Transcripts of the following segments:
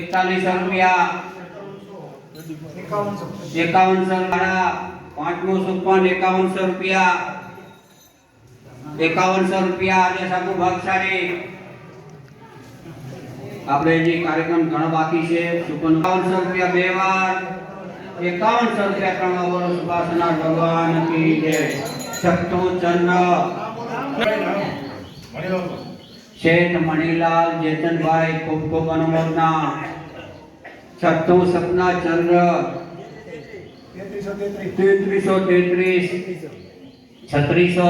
એકતાલીસો રૂપિયા. એકાવનસો વાળા પાંચમું સુપન એકાવનસો રૂપિયા. એકાવનસો રૂપિયા, આજે સાબુ ભાગશાળી. આપણે જે કાર્યક્રમ ઘણો બાકી છે. સુપન એકાવનસો રૂપિયા બે વાર. એકાવનસો રૂપિયા ત્રણ ઓવર ઉપાસના ભગવાન કી જય. છઠ્ઠું ચંદ્ર. શેઠ મણીલાલ જેતનભાઈ ખૂબ ખૂબ અનુમોદના છઠ્ઠું સપના ચંદ્ર તેત્રીસો તેત્રીસ છત્રીસો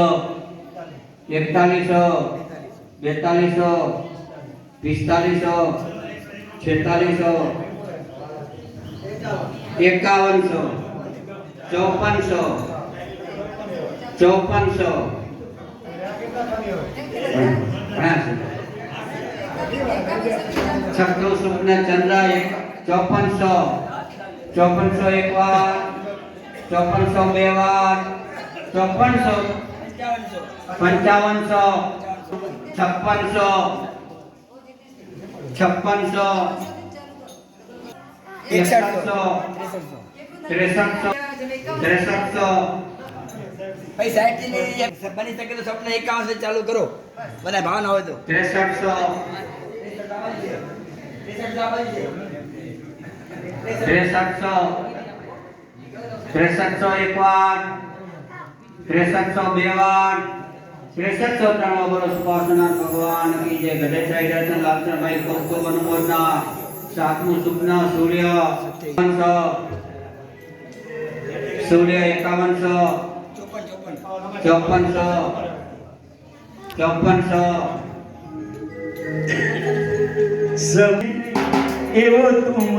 એકતાલીસો બેતાલીસો પિસ્તાલીસો છેતાલીસો એકાવનસો ચોપનસો ચોપનસો ઘણા છે છઠ્ઠું સુપના ચંદ્ર એક ચોપનસો ચોપનસો એક વાર ચોપનસો બે વાર ચોપનસો પંચાવનસો છપ્પનસો છપ્પનસો એકસઠસો ત્રેસઠસો ત્રેસઠસો બે વાર ત્રેસઠસો. ત્રણ ભગવાન કી જય. ગઢેશાઈ રતન લાલચંદભાઈ ખૂબ અનુમોદના સાતમું સુપના, સૂર્ય સૂર્ય એકાવનસો. ચોપનસો. ચોપનસો. એવો તું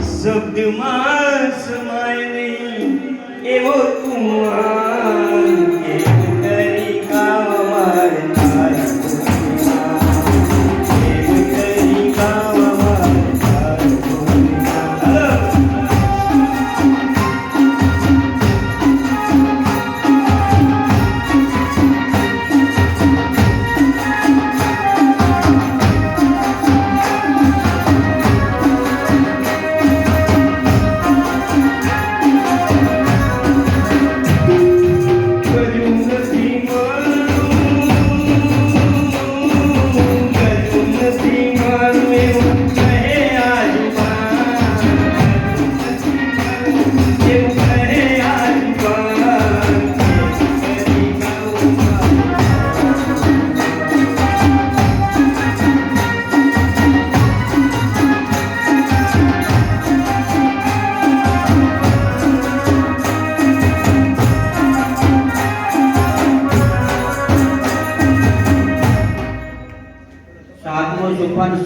શબ્દમાં સમાય નહીં એવો તું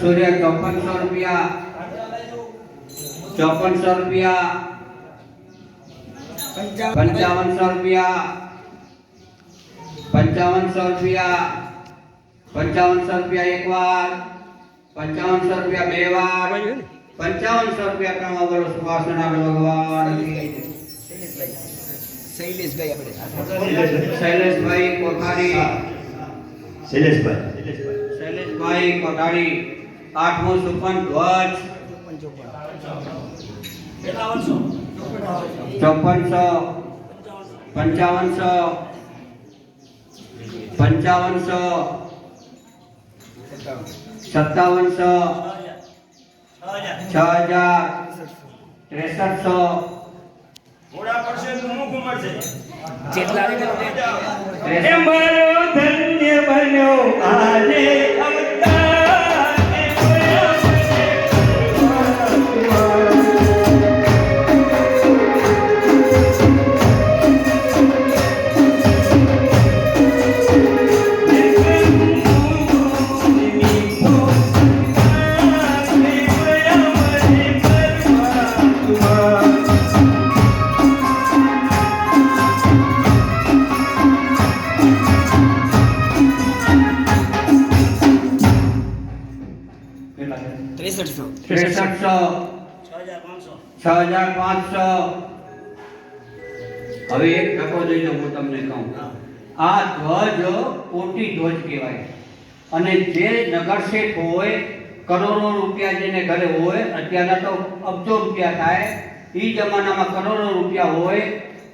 સુપન સૂર્ય ચોપનસો રૂપિયા ચોપનસો રૂપિયા પંચાવનસો રૂપિયા પંચાવનસો રૂપિયા પંચાવનસો રૂપિયા એક વાર પંચાવનસો રૂપિયા બે વાર પંચાવનસો રૂપિયા ત્રણ વગર સુભાષના ભગવાન કી જય. શૈલેષભાઈ આપણે શૈલેષભાઈ કોઠારી શૈલેષભાઈ શૈલેષભાઈ કોઠારી આઠમું સુપન ધ્વજ. ચોપન ચોપન ચોપનસો. પંચાવનસો. પંચાવનસો. સત્તાવનસો. છ હજાર. ત્રેસઠસો. જેટલા ધન્ય બન્યો આજે ત્રેસઠસો. ત્રેસઠસો. છ હજાર પાંચસો. હવે એક ટકો જોઈ લો હું તમને કહું. આ ધ્વજ કોટી ધ્વજ કહેવાય. અને જે નગરશેઠ હોય કરોડો રૂપિયા જેને ઘરે હોય અત્યારના તો અબજો રૂપિયા થાય એ જમાનામાં કરોડો રૂપિયા હોય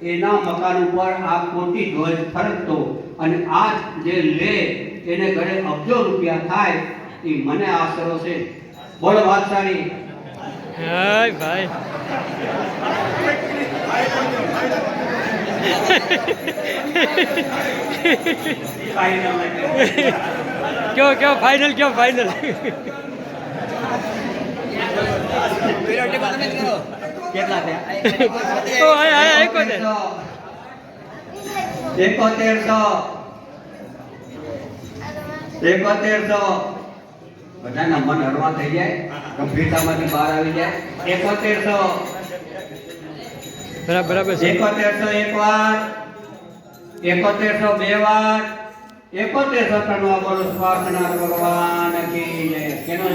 એના મકાન ઉપર આ કોટી ધ્વજ ફરકતો. અને આ જે લે એને ઘરે અબજો રૂપિયા થાય એ મને આશરો છે. બોલો વાત સારી હાય ભાઈ કાંઈ ના લાગે. કયો કયો ફાઇનલ કયો ફાઇનલ પેલો ટેકો તમે જ કરો બધાના મન હળવા થઈ જાય ગંભીરતામાંથી બહાર આવી જાય. એકોતેરસો. બરાબર એકોતેરસો એક વાર એકોતેરસો બે વાર એકોતેરસો ત્રણ વાર બોલો સ્વાર્થનાથ ભગવાન કેનો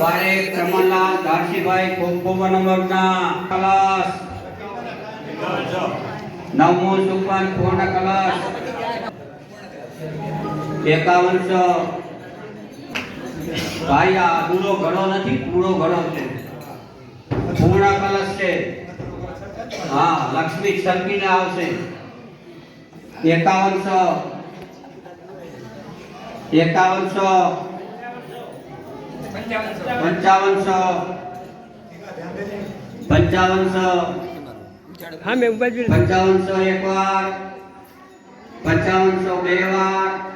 વારે ક્રમણલાલ ધારસીભાઈ ખૂબ ખૂબ નંબરના કલાસ. નવમો સુપન પૂર્ણ કલાસ. એકાવનસો. ભાઈ આ અધૂરો ઘણો નથી પૂરો ઘણો છે. પૂર્ણ કલશ છે. હા લક્ષ્મી સરકીને આવશે. એકાવનસો. એકાવનસો. પંચાવનસો. પંચાવનસો. હા મેં પંચાવનસો એક વાર. પંચાવનસો બે વાર.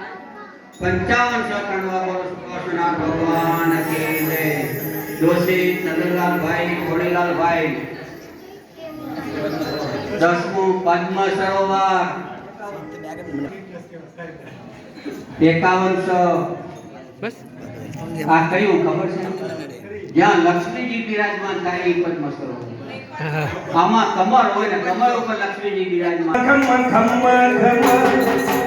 પંચાવનસો ત્રણ વાર ભગવાન કી જય જોશી ચંદ્રલાલભાઈ ખોડીલાલભાઈ. દસમું પદ્મ સરોવર. એકાવનસો બસ. આ કયું ખબર છે? જ્યાં લક્ષ્મીજી બિરાજમાન થાય એ પદ્મ સરોવર. આમાં કમર હોય ને કમર ઉપર લક્ષ્મીજી બિરાજમાન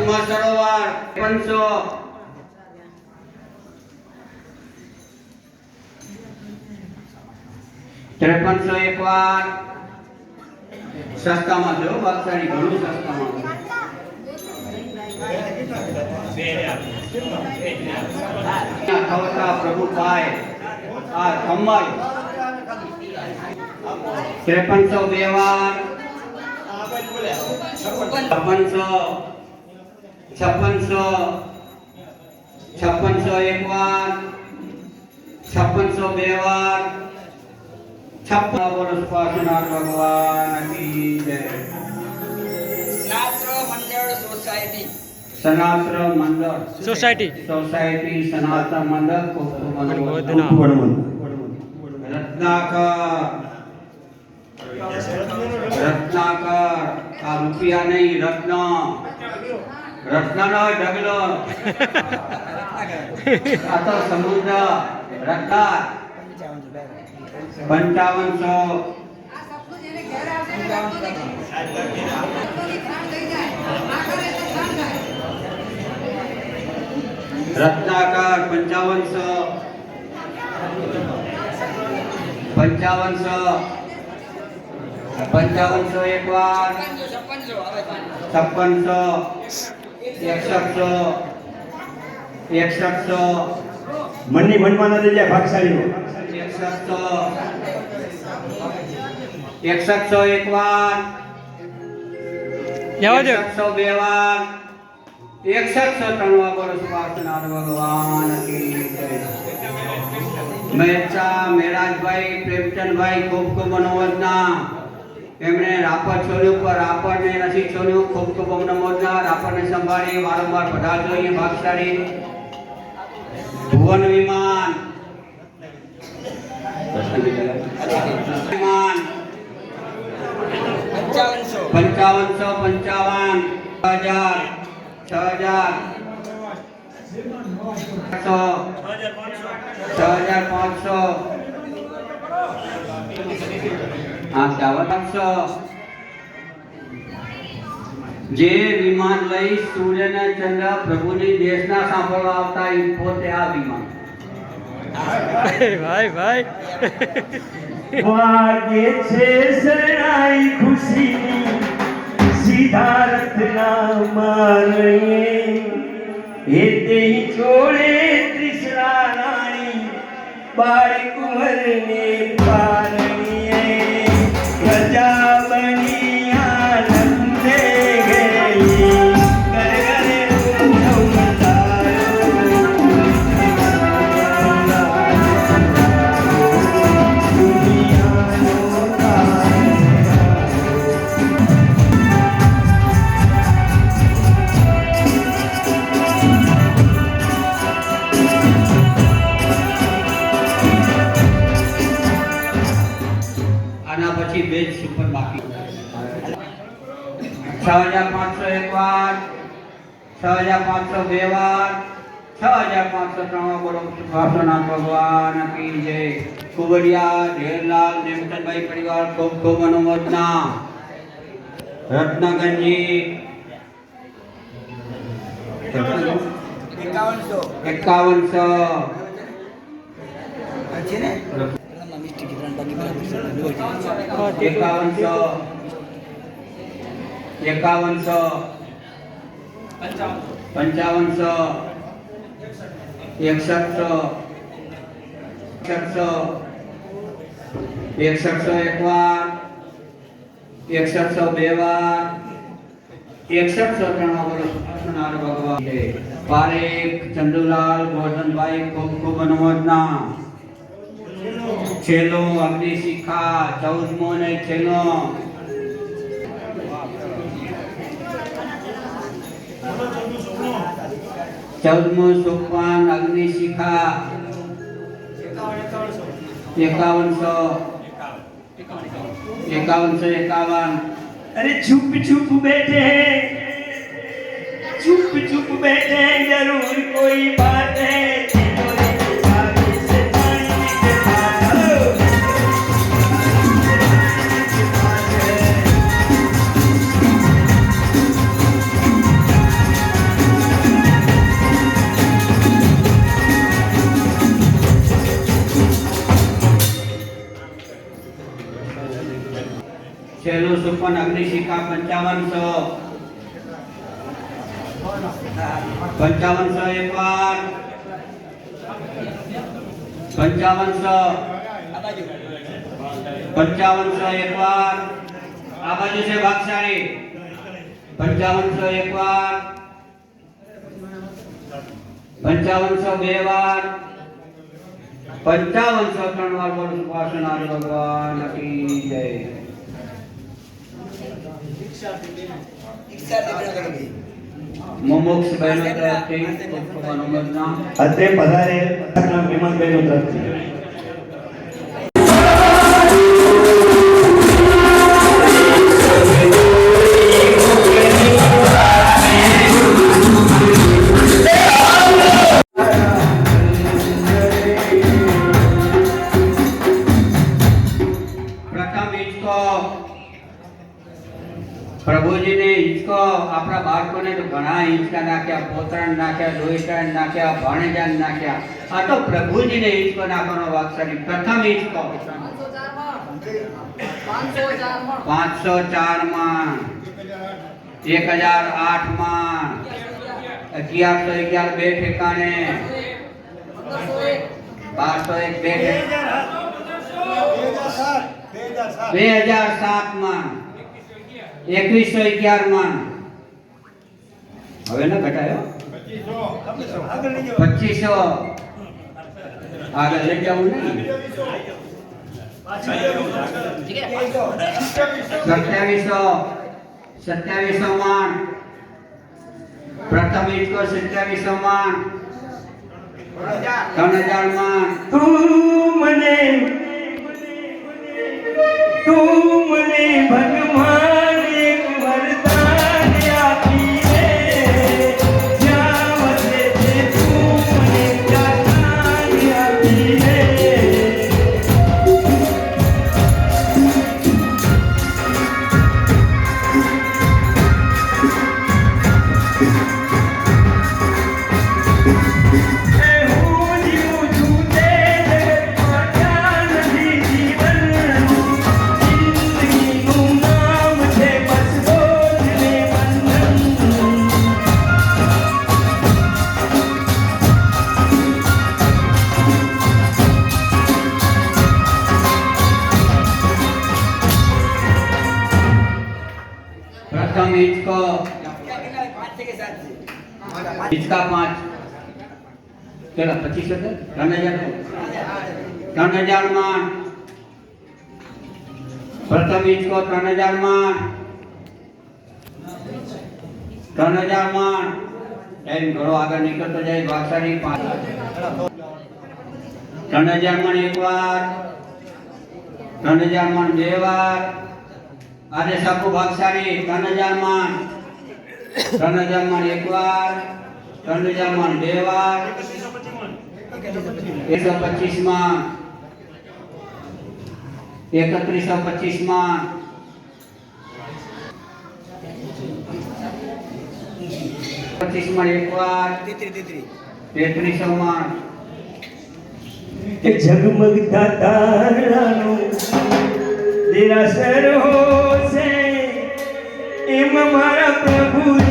પદ્મ સરોવર પંચો ત્રેપનસો એક વાર સસ્તામાં જો બાદશાહી ઘણું સસ્તામાં ત્રેપનસો બે વાર. છપ્પનસો छप्पन सौ छप्पन सौ एक बार छप्पन सौ छप्पन वर्ष पासनाथ भगवान की जय। मंडल सोसाइटी। मंडल। सोसाइटी। मंडल। रत्नाकर। रत्नाकर का रुपया नहीं रत्ना। રત્નનો ઢગલો. આ તો સમુદ્ર રત્તા પંચાવનસો. રત્નાકર પંચાવનસો. પંચાવનસો. પંચાવનસો એક વાર છપ્પનસો. એકસઠસો એકસઠસો મનની મનમાં ન રહી જાય ભાગશાળીઓ એકસઠસો એકસઠસો એક વાર એકસઠસો બે વાર એકસઠસો ત્રણ બોલો સુભાષનાથ ભગવાન મહેતા મેરાજભાઈ પ્રેમચંદભાઈ ખૂબ ખૂબ અનુમોદના એમણે રાપર છોડ્યું પર રાપરને નથી છોડ્યું. ખૂબ ખૂબ અનુમોદના રાપરને સંભાળી વારંવાર પધારજો અહીંયા ભાગશાળી. ભુવન વિમાન. વિમાન. પંચાવનસો. પંચાવનસો પંચાવન. છ હજાર. છ હજાર. છ હજાર પાંચસો. જે વિમાન લઈ સૂર્ય ને ચંદ્ર પ્રભુની દેશના સાંભળવા આવતા એ પોતે આ વિમાન ભાઈ ભાઈ વાગે છે શરણાઈ ખુશીની સિદ્ધાર્થના મારણે એ તે જોડે ત્રિશરા રાણી બાળ કુંવરને પારણીએ છ હજાર પાંચસો એક વાર છ હજાર પાંચસો બે વાર છ હજાર પાંચસો ત્રણ વાર બોલો સુભાષનાથ ભગવાન કી જય કુબડિયા ઢેરલાલ નેમચંદભાઈ પરિવાર ખૂબ ખૂબ અનુમોદના રત્નગંજી એકાવનસો એકાવનસો છે ને મિસ્ટેક ત્રણ બાકી બરાબર એકાવનસો એકાવનસો પંચાવનસો એકસઠસો એકસઠસો એકસઠસો એક વાર એકસઠસો બે વાર એકસઠસો ત્રણ વાર બોલો સુભાષનાથ ભગવાન જય. પારેખ ચંદુલાલ ગોરધનભાઈ ખૂબ ખૂબ અનુમોદના છેલ્લો અગ્નિશિખા ચૌદમો ને છેલ્લો ચૌદમો સોપાન અગ્નિશિખા એકાવનસો એકાવનસો એકાવન अरे चुप चुप बैठे हैं चुप चुप बैठे हैं जरूर कोई बात है પંચાવનસો આ બાજુ પંચાવનસો એક વાર આ બાજુ છે ભાગશાળી પંચાવનસો એક વાર પંચાવનસો બે વાર પંચાવનસો ત્રણ વાર બોલો સુભાષનાથ ભગવાન કી જય ઈચ્છા થી બરાબર મુમુક્ષ બહેનો તરફથી ખૂબ અનુમોદના અત્રે પધારે આપણા મહેમાન બહેનો તરફથી. આપણા બાળકોને તો ઘણા હિંચકા નાખ્યા પોતરાને નાખ્યા દોઈટાને નાખ્યા ભાણેજાને નાખ્યા આ તો પ્રભુજીને હિંચકો નાખવાનો વાક્સરી પ્રથમ હિંચકો પાંચસો ચાર માં એક હજાર આઠ માં અગિયારસો અગિયાર બે ઠેકાણે બારસો એક બે ઠેકાણે બે હજાર સાત માં એકવીસો અગિયાર માં હવે ન ઘટાયો પચીસો આગળ લઈ જવું નહીં સત્યાવીસો સત્યાવીસો માં પ્રથમ હિંચકો સત્યાવીસો માં ત્રણ હજાર માં તું મને તું મને ભગવાન પાંચ છે કે સાત છે પાંચ. હિંચકા પાંચ કેટલા પચીસો છે ત્રણ હજાર ત્રણ હજાર માં પ્રથમ હિંચકો ત્રણ હજાર માં ત્રણ હજાર માં ટાઈમ ઘણો આગળ નીકળતો જાય ભાષાની પાંચ ત્રણ હજાર માં એક વાર ત્રણ હજાર માં બે વાર આજે સાપુ ભાગશાળી ત્રણ હજાર માં ત્રણ હજારમાં એક વાર, ત્રણ હજારમાં બે વાર એકસો પચીસમાં, એકત્રીસો પચીસમાં. પચીસમાં એક વાર તેત્રી તેત્રી તેત્રીસો માં જગમગ દાતા દેરાસર હોશે એમ મારા પ્રભુજી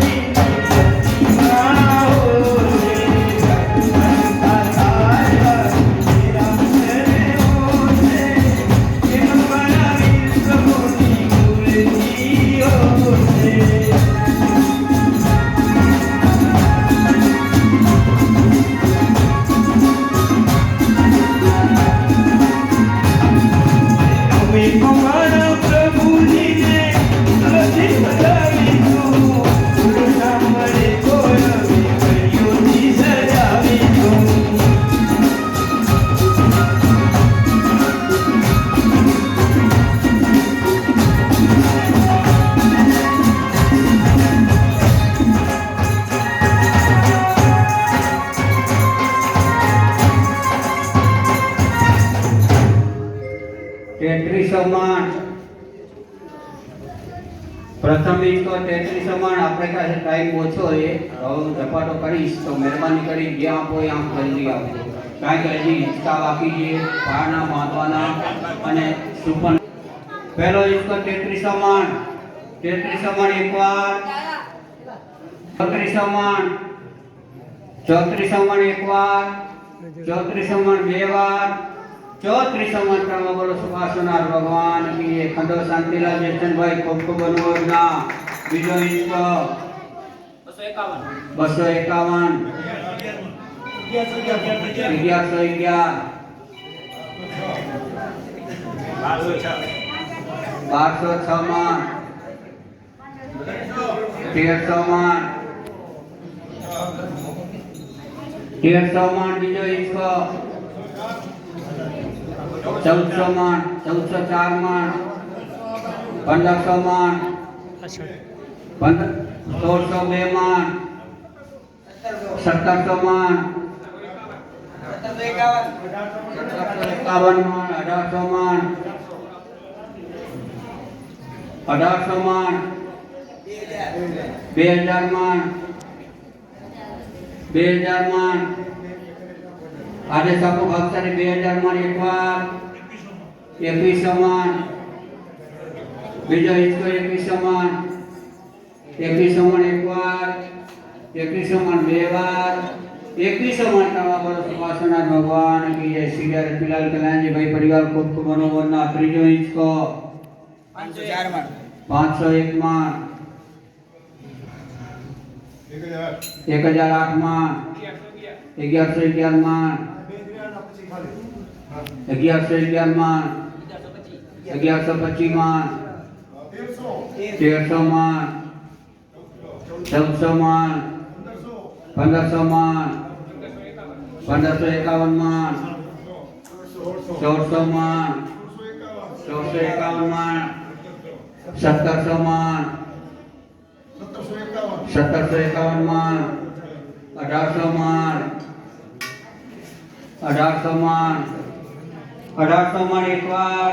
પ્રથમ હિંચકો તેત્રીસમાં આપણે પાસે ટાઈમ ઓછો છે. ઝપાટો કરીશ તો મહેરબાની કરી જ્યાં આપો આમ જલ્દી આપજો કારણ કે હજી હિંચકા બાકી છે પાના બાંધવાના અને સુપન પહેલો હિંચકો તેત્રીસમાં તેત્રીસ એક વાર ચોત્રીસો માં ચોત્રીસો માં એક વાર ચોત્રીસમાં બે વાર. ચોત્રીસો માં ત્રણ બોલો સુભાષનાર ભગવાન કી જય. ખંડો શાંતિલાલ જયચંદભાઈ ખૂબ ખૂબ અનુમોદના બીજો હિંચકો બસો એકાવન અગિયારસો અગિયાર બારસો છ માં તેરસો માં તેરસો માં બીજો હિસ્સો ચૌદસો માં ચૌદસો ચાર માં પંદરસો માં પંદર સોળસો બે માં સત્તરસો માં સત્તરસો એકાવન એકાવન માં અઢારસો માં અઢારસો માં બે હજાર બે હજાર માં બે હજાર માં આજે સાપુ ભાગશાળી બે હજાર માં એકવાર એકવીસો માં બીજો હિસ્સો એકવીસો માં એકવીસો માં એકવાર એકવીસો માં બે વાર એકવીસો માં નવા વર્ષ ઉપાસના ભગવાન કી જય શ્રી હરિ બિલાલ કલ્યાણજીભાઈ પરિવાર ખૂબ ખૂબ અનુમોદના ત્રીજો હિસ્સો પાંચસો ચાર માં પાંચસો એક માં એક હજાર આઠ માં અગિયારસો અગિયાર માં અગિયારસો અગિયારમાં અગિયારસો પચીસમાં તેરસો માં ચૌદસો માં પંદરસો માં પંદરસો એકાવનમાં સોળસો માં સોળસો એકાવનમાં સત્તરસો માં સત્તરસો એકાવનમાં અઢારસો માં અઢારસો માં અઢારસો માં એકવાર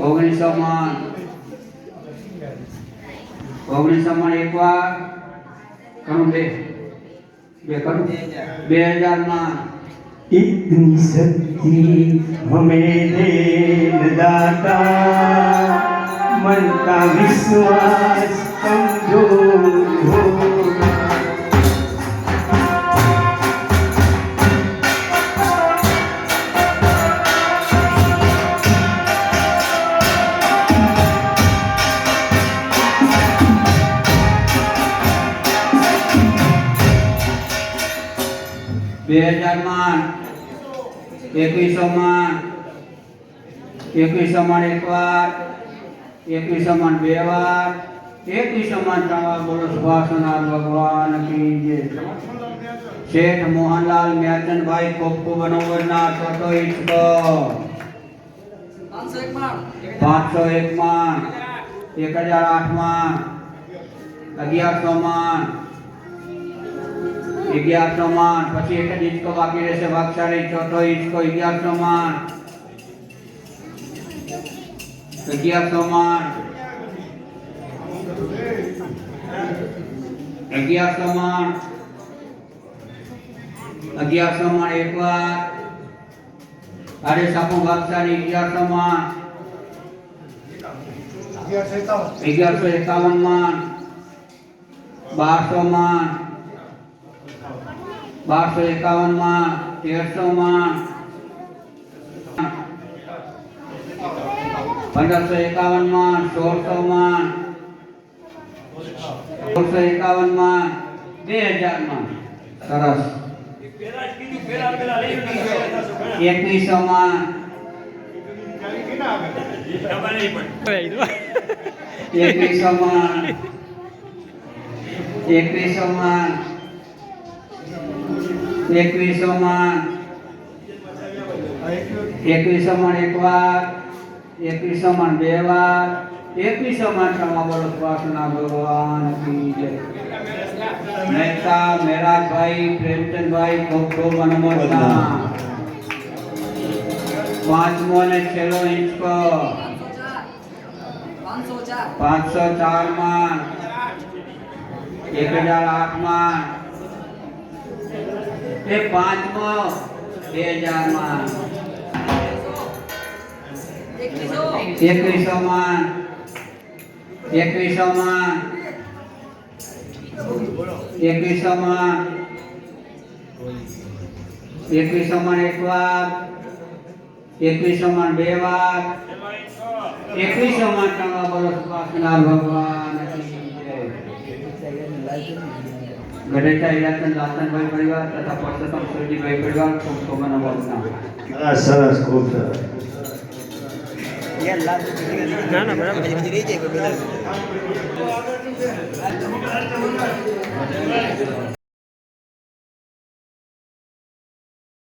ઓગણીસો માં ઓગણીસો માં એકવાર કણું બે બે કણું બે હજાર માં इतनी शक्ति हमें देन दाता मन का विश्वास कमजोर होगा એકવીસો એકવીસ સમાન એક વાર એકવીસ સમાન બે વાર એકવીસ સમાન ત્રણ વાર. બોલો સુભાષનાથ ભગવાન કી જય. શેઠ મોહનલાલ મ્યાચનભાઈ ભાઈ ખૂબ અનુવરના છોટો ઈચ્છો એક પાંચસો એક માં એક હજાર આઠમાં અગિયારસો માં અગિયારસો માં પછી એક જ હિંચકો બાકી રહેશે ભાગશાળી ચોથો હિંચકો અગિયારસો માં અગિયારસો માં અગિયારસો માં અગિયારસો માં એક વાર અરે સાપુ ભાગશાળી અગિયારસો માં અગિયારસો એકાવન માં બારસો માં બારસો એકાવનમાં તેરસો માં પંદરસો એકાવનમાં સોળસો માં સોળસો એકાવનમાં બે હજારમાં સરસ. એકવીસો માં એકવીસો માં એકવીસો માં એકવીસો માં એક વાર એકવીસો માં બે વાર એકવીસો માં ક્ષમા બોલો પ્રાર્થના ભગવાન કી જય. મહેતા, મેરાજભાઈ, પ્રેમચંદભાઈ, ખૂબ ખૂબ અનુમોદના પાંચમો અને છેલ્લો હિંચકો પાંચસો ચારમાં એક હજાર આઠમાં એ પાંચમો બે હજારમાં એકવીસો માં એકવીસો માં એકવીસો માં એકવીસો માં એક વાર. એકવીસો માં બે વાર. એકવીસો માં ત્રણ બોલો ભગવાન. ગઢેચા ઈલાચંદ લાલચંદભાઈ પરિવાર તથા પરસોત્તમ સુરજીભાઈ પરિવાર ખૂબ ખૂબ અનુભવના સરસ સરસ ખૂબ સરસ ના ના બરાબર પછી રહી જાય કોઈ બધા